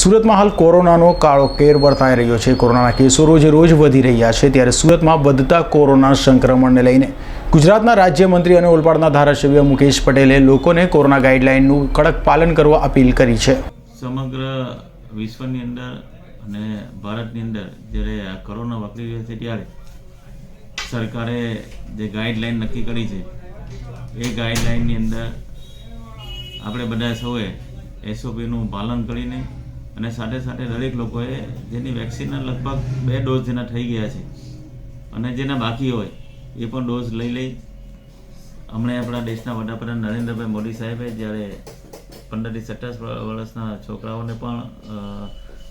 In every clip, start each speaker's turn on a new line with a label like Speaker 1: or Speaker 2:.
Speaker 1: સુરતમાં હાલ કોરોનાનો કાળો કેર વર્તાઈ રહ્યો છે. કોરોનાના કેસો રોજે રોજ વધી રહ્યા છે. ત્યારે સુરતમાં વધતા કોરોના સંક્રમણને લઈને ગુજરાતના રાજ્યમંત્રી અને ઓલપાડના ધારાસભ્ય મુકેશ પટેલે લોકોને કોરોના ગાઈડલાઇનનું કડક પાલન કરવા અપીલ કરી છે.
Speaker 2: સમગ્ર વિશ્વની અંદર અને ભારતની અંદર જ્યારે આ કોરોના વકરી રહ્યો છે ત્યારે સરકારે જે ગાઈડલાઇન નક્કી કરી છે, એ ગાઈડલાઈનની અંદર આપણે બધા સૌએ એસઓપીનું પાલન કરીને અને સાથે સાથે દરેક લોકોએ જેની વેક્સિનના લગભગ બે ડોઝ જેના થઈ ગયા છે અને જેના બાકી હોય, એ પણ ડોઝ લઈ લઈ. હમણાં આપણા દેશના વડાપ્રધાન નરેન્દ્રભાઈ મોદી સાહેબે જ્યારે પંદરથી સત્તાસ વર્ષના છોકરાઓને પણ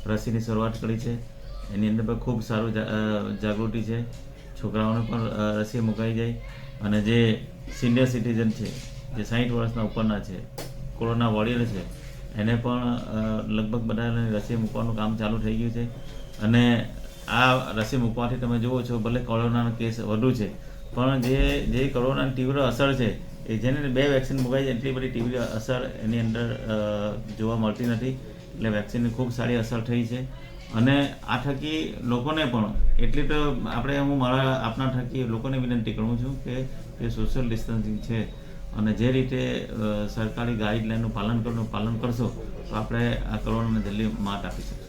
Speaker 2: રસીની શરૂઆત કરી છે. એની અંદર પણ ખૂબ સારું જાગૃતિ છે. છોકરાઓને પણ રસી મુકાઈ જાય. અને જે સિનિયર સિટીઝન છે, જે સાઠ વર્ષના ઉપરના છે, કોરોના વોરિયર છે એને પણ લગભગ બધાને રસી મૂકવાનું કામ ચાલુ થઈ ગયું છે. અને આ રસી મૂકવાથી તમે જુઓ છો, ભલે કોરોનાનો કેસ વધુ છે, પણ જે જે કોરોનાની તીવ્ર અસર છે, એ જેને બે વેક્સિન મુકાઈ છે, એટલી બધી તીવ્ર અસર એની અંદર જોવા મળતી નથી. એટલે વેક્સિનની ખૂબ સારી અસર થઈ છે. અને આ થકી લોકોને પણ, એટલી તો આપણે હું મારા, આપના થકી લોકોને વિનંતી કરું છું કે જે સોશિયલ ડિસ્ટન્સિંગ છે. અને જે રીતે સરકારી ગાઈડલાઇનનું પાલન કરવાનું, પાલન કરશો, તો આપણે આ કોરોનાને જલ્દી માત આપી શકીશું.